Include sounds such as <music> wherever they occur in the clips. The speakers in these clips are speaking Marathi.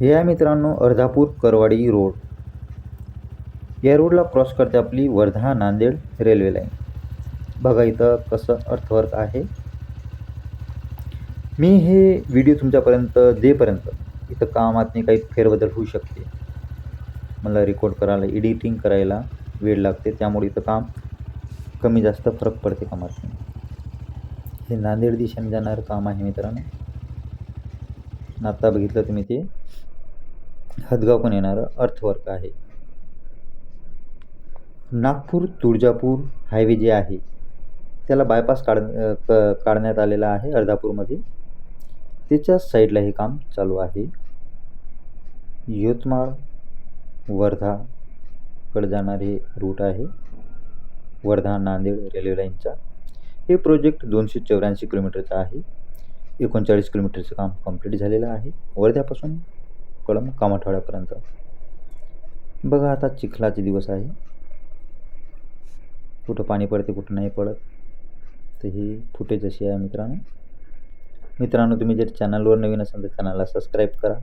हे आहे मित्रांनो अर्धापूर करवाडी रोड. या रोडला क्रॉस करते आपली वर्धा नांदेड रेल्वे लाईन बघा इथं कसं अर्थवर्क आहे. मी हे व्हिडिओ तुमच्यापर्यंत देपर्यंत इथं कामातनी काही फेरबदल होऊ शकते. मला रेकॉर्ड करायला एडिटिंग करायला वेळ लागते त्यामुळे इथं काम कमी जास्त फरक पडते कामात हे नांदेड दिशेने जाणारं काम आहे मित्रांनो. आत्ता बघितलं तुम्ही ते. हदगाव पण येणारं अर्थवर्क आहे. नागपूर तुळजापूर हायवे जे आहे त्याला बायपास काढ क काढण्यात आलेला आहे अर्धापूरमध्ये. त्याच्याच साईडला हे काम चालू आहे. यवतमाळ वर्धाकडे जाणारे रूट आहे. वर्धा नांदेड रेल्वे लाईनचा हे प्रोजेक्ट दोनशे चौऱ्याऐंशी किलोमीटरचा आहे. एकोणचाळीस किलोमीटरचं काम कंप्लीट झालेलं आहे. वर्ध्यापासून कळम कामाठवाड्यापर्यंत बघा आता चिखलाचे दिवस आहे. कुठं पाणी पडते कुठं नाही पडत तर ही फुटेज अशी आहे मित्रांनो. मित्रांनो तुम्ही जर चॅनलवर नवीन असाल तर चॅनलला सबस्क्राईब करा.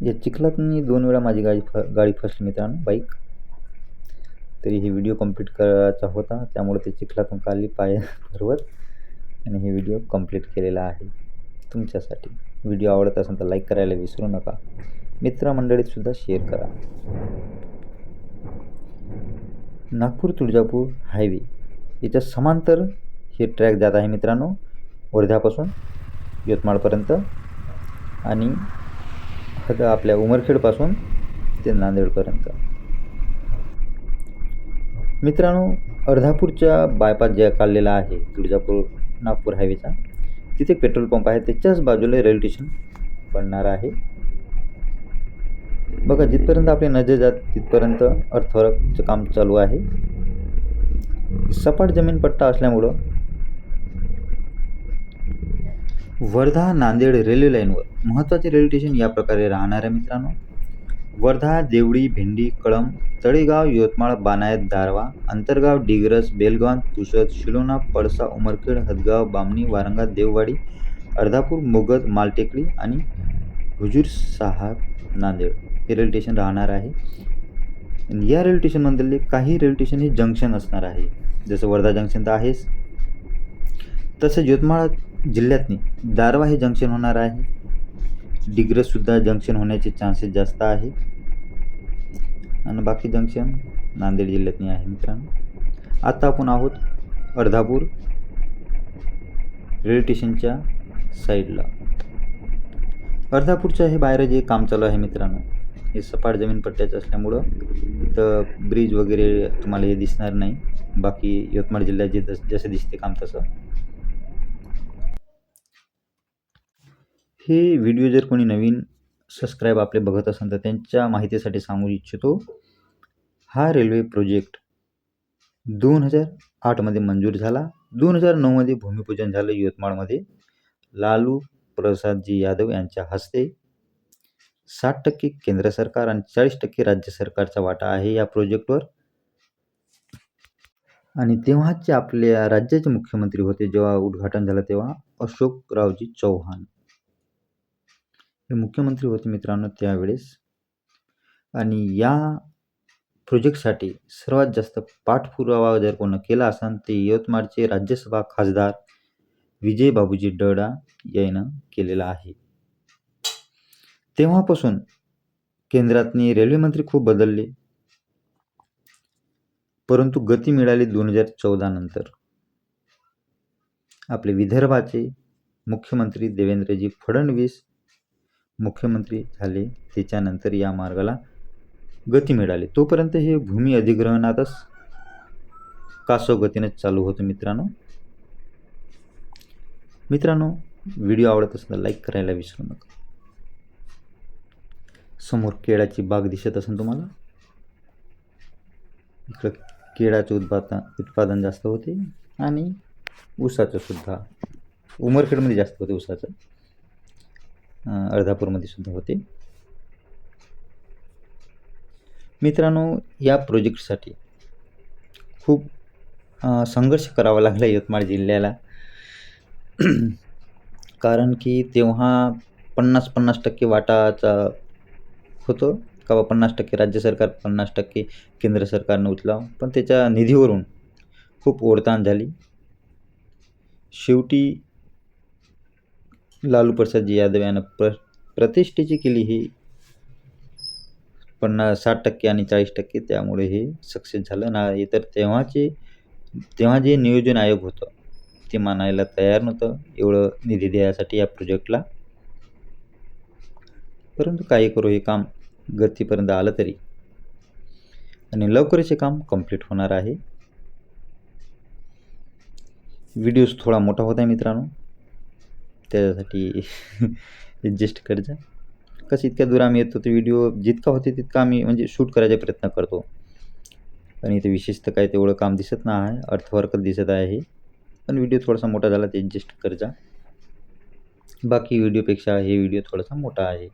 या चिखलात मी दोन वेळा माझी गाडी फ गाडी फसली मित्रांनो बाईक. तरी हे व्हिडिओ कंप्लीट करायचा होता त्यामुळे ते चिखलातून काढली पाय भरवत आणि हे व्हिडिओ कंप्लीट केलेला आहे तुमच्यासाठी. व्हिडिओ आवडत असेल तर लाईक करायला विसरू नका. मित्रमंडळीतसुद्धा शेअर करा. नागपूर तुळजापूर हायवे याच्या समांतर हे ट्रॅक जात आहे मित्रांनो. वर्ध्यापासून यवतमाळपर्यंत आणि हद आपल्या उमरखेडपासून ते नांदेडपर्यंत. मित्रांनो अर्धापूरच्या बायपास ज्या काढलेला आहे तुळजापूर नागपूर हायवेचा तिथे पेट्रोल पंप आहे त्याच्याच बाजूला रेल्वे स्टेशन पडणार आहे. बघा जिथपर्यंत आपली नजर जात तिथपर्यंत अर्थवर्कचं काम चालू आहे. सपाट जमीन पट्टा असल्यामुळं वर्धा नांदेड रेल्वे लाईनवर महत्त्वाचे रेल्वे स्टेशन या प्रकारे राहणार आहे मित्रांनो. वर्धा देवळी भेंडी कळंब तळेगाव यवतमाळ बानायत दारवा अंतरगाव डिग्रस बेलगाव तुसद शिलोना पळसा उमरखेड हदगाव बामणी वारंगा देववाडी अर्धापूर मोगद मालटेकडी आणि हुजूर साहब नांदेड हे रेल्वे स्टेशन राहणार आहे. आणि या रेल्वे स्टेशनमधले काही रेल्वे स्टेशन हे जंक्शन असणार आहे. जसं वर्धा जंक्शन तर आहेच. तसं यवतमाळ जिल्ह्यातनी दारवा हे जंक्शन होणार आहे. डिग्रजसुद्धा जंक्शन होण्याचे चान्सेस जास्त आहे. आणि बाकी जंक्शन नांदेड जिल्ह्यातनी आहे मित्रांनो. आता आपण आहोत अर्धापूर रेल्वे स्टेशनच्या साईडला. अर्धापूरच्या हे बाहेर जे काम चालू आहे मित्रांनो हे सपाट जमीन पट्ट्याचं असल्यामुळं इथं ब्रिज वगैरे तुम्हाला हे दिसणार नाही. बाकी यवतमाळ जिल्ह्यात जे जस जसं दिसते काम तसं. हे व्हिडिओ जर कोणी नवीन सबस्क्राईब आपले बघत असाल तर त्यांच्या माहितीसाठी सांगू इच्छितो हा रेल्वे प्रोजेक्ट दोन हजार आठमध्ये मंजूर झाला. दोन हजार नऊमध्ये भूमिपूजन झालं यवतमाळमध्ये. लालू प्रसादजी यादव यांच्या हस्ते साठ टक्के केंद्र सरकार आणि चाळीस टक्के राज्य सरकारचा वाटा आहे या प्रोजेक्टवर आणि तेव्हाचे आपल्या राज्याचे मुख्यमंत्री होते जेव्हा उद्घाटन झालं तेव्हा अशोकरावजी चौहान. हे मुख्यमंत्री होते मित्रांनो त्यावेळेस. आणि या प्रोजेक्टसाठी सर्वात जास्त पाठपुरावा जर कोण केला असेल ते यवतमाळचे राज्यसभा खासदार विजय बाबूजी डडा यानं केलेला आहे. तेव्हापासून केंद्रातनी रेल्वे मंत्री खूप बदलले. परंतु गती मिळाली दोन हजार चौदा नंतर. आपले विदर्भाचे मुख्यमंत्री देवेंद्रजी फडणवीस मुख्यमंत्री झाले त्याच्यानंतर या मार्गाला गती मिळाली. तोपर्यंत हे भूमी अधिग्रहणातच कासव गतीने चालू होतं मित्रांनो. मित्रांनो व्हिडिओ आवडत असेल तर लाईक करायला विसरू नका. समोर केळाची बाग दिसत असेल तुम्हाला. इकडं केळाचे उत्पादन उत्पादन जास्त होते आणि ऊसाचं सुद्धा. उमरखेडमध्ये जास्त होते ऊसाचं. अर्धापूरमध्ये सुद्धा होते. मित्रांनो या प्रोजेक्टसाठी खूप संघर्ष करावा लागला यवतमाळ जिल्ह्याला. <clears throat> कारण की तेव्हा पन्नास पन्नास टक्के वाटाचा होतो. का बा पन्नास टक्के राज्य सरकार पन्नास टक्के केंद्र सरकारनं उचलावं पण त्याच्या निधीवरून खूप ओढताण झाली. शेवटी लालू प्रसादजी यादव यानं प्र प्रतिष्ठेची केली ही पन्नास साठ टक्के आणि चाळीस टक्के त्यामुळे हे सक्सेस झालं. ना तर तेव्हाचे तेव्हा जे नियोजन आयोग होतं ते मानायला तयार नव्हतं. एवढं निधी द्यायसाठी या प्रोजेक्टला. परंतु काही करू हे काम गतीपर्यंत आलं तरी. आणि लवकरच हे काम कंप्लीट होणार आहे. व्हिडिओज थोडा मोठा होता आहे मित्रांनो. त्यासाठी ॲडजस्ट करजा कसं इतक्या दूर आम्ही येतो ते व्हिडिओ जितका होते तितका आम्ही म्हणजे शूट करायचा प्रयत्न करतो. पण इथे विशेषतः काय तेवढं काम दिसत नाही आहे अर्थवर्कच दिसत आहे. हे पण व्हिडिओ थोडासा मोठा झाला ते ॲडजस्ट करजा बाकी व्हिडिओपेक्षा हे व्हिडिओ थोडासा मोठा आहे.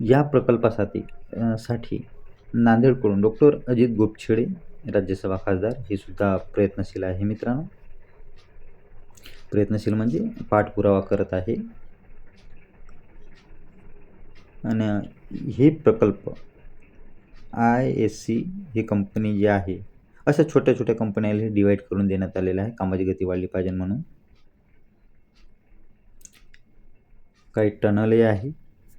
या प्रकल्पासाठी साठी नांदेडकडून डॉक्टर अजित गोपछेडे राज्यसभा खासदार हे सुद्धा प्रयत्नशील आहे मित्रांनो. प्रयत्नशील म्हणजे पाठपुरावा करत आहे. आणि हे प्रकल्प आय एस सी ही कंपनी जी आहे अशा छोट्या छोट्या कंपन्याला डिवाईड करून देण्यात आलेलं आहे. कामाची गती वाढली पाहिजे म्हणून. काही टनलही आहे.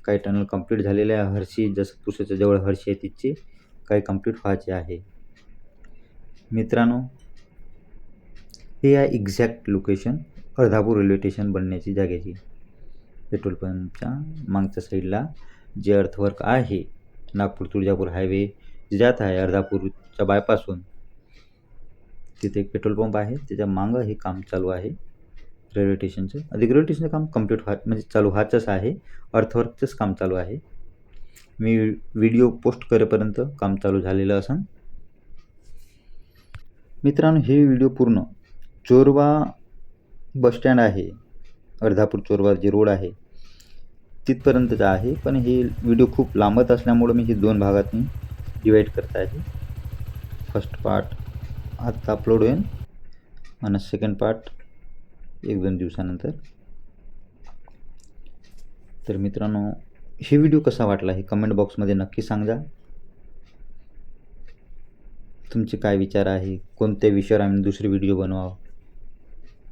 काही टनल कंप्लीट झालेले आहे. हर्षी जसं पुसाच्या जवळ हर्षी आहे तिचे काही कंप्लीट व्हायचे आहे. मित्रांनो हे आहे exact location Ardhapur railway station बनण्याची जागेची पेट्रोल पंपच्या मागच्या साईडला जे अर्थवर्क आहे नागपूर तुळजापूर हायवे जात आहे अर्धापूरच्या बायपासून तिथे एक पेट्रोल पंप आहे त्याच्या मागं हे काम चालू आहे. रेल्वे स्टेशनचं अधिक रेल्वे स्टेशनचं काम कंप्लीट व्हा म्हणजे चालू व्हायचंच आहे अर्थवर्कचंच काम चालू आहे. मी व्हिडिओ पोस्ट करेपर्यंत काम चालू झालेलं असन. मित्रांनो हे व्हिडिओ पूर्ण चोरवा बसस्टँड आहे. अर्धापूर चोरवा जे रोड आहे. तिथपर्यंतचा आहे पण हे व्हिडिओ खूप लांबत असल्यामुळं मी हे दोन भागात मी डिवाईड करत आहे. फर्स्ट पार्ट आत्ता अपलोड होईल आणि सेकंड पार्ट एक दोन दिवसानंतर. तर मित्रांनो हे व्हिडिओ कसा वाटला हे कमेंट बॉक्समध्ये नक्की सांगा. तुमचे काय विचार आहे? कोणत्या विषयावर आम्ही दुसरे व्हिडिओ बनवावं?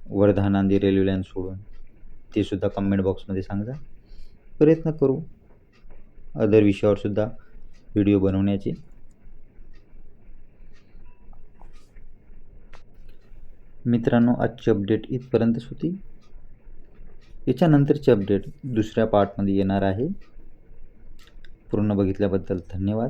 वर्धा नांदी रेल्वे लाईन सोडून ते सुद्धा कमेंट बॉक्समध्ये सांगा प्रयत्न करू. अदर विषयावरसुद्धा व्हिडिओ बनवण्याचे. मित्रांनो आजची अपडेट इथपर्यंतच होती. याच्यानंतरची अपडेट दुसऱ्या पार्टमध्ये येणार आहे. पूर्ण बघितल्याबद्दल धन्यवाद.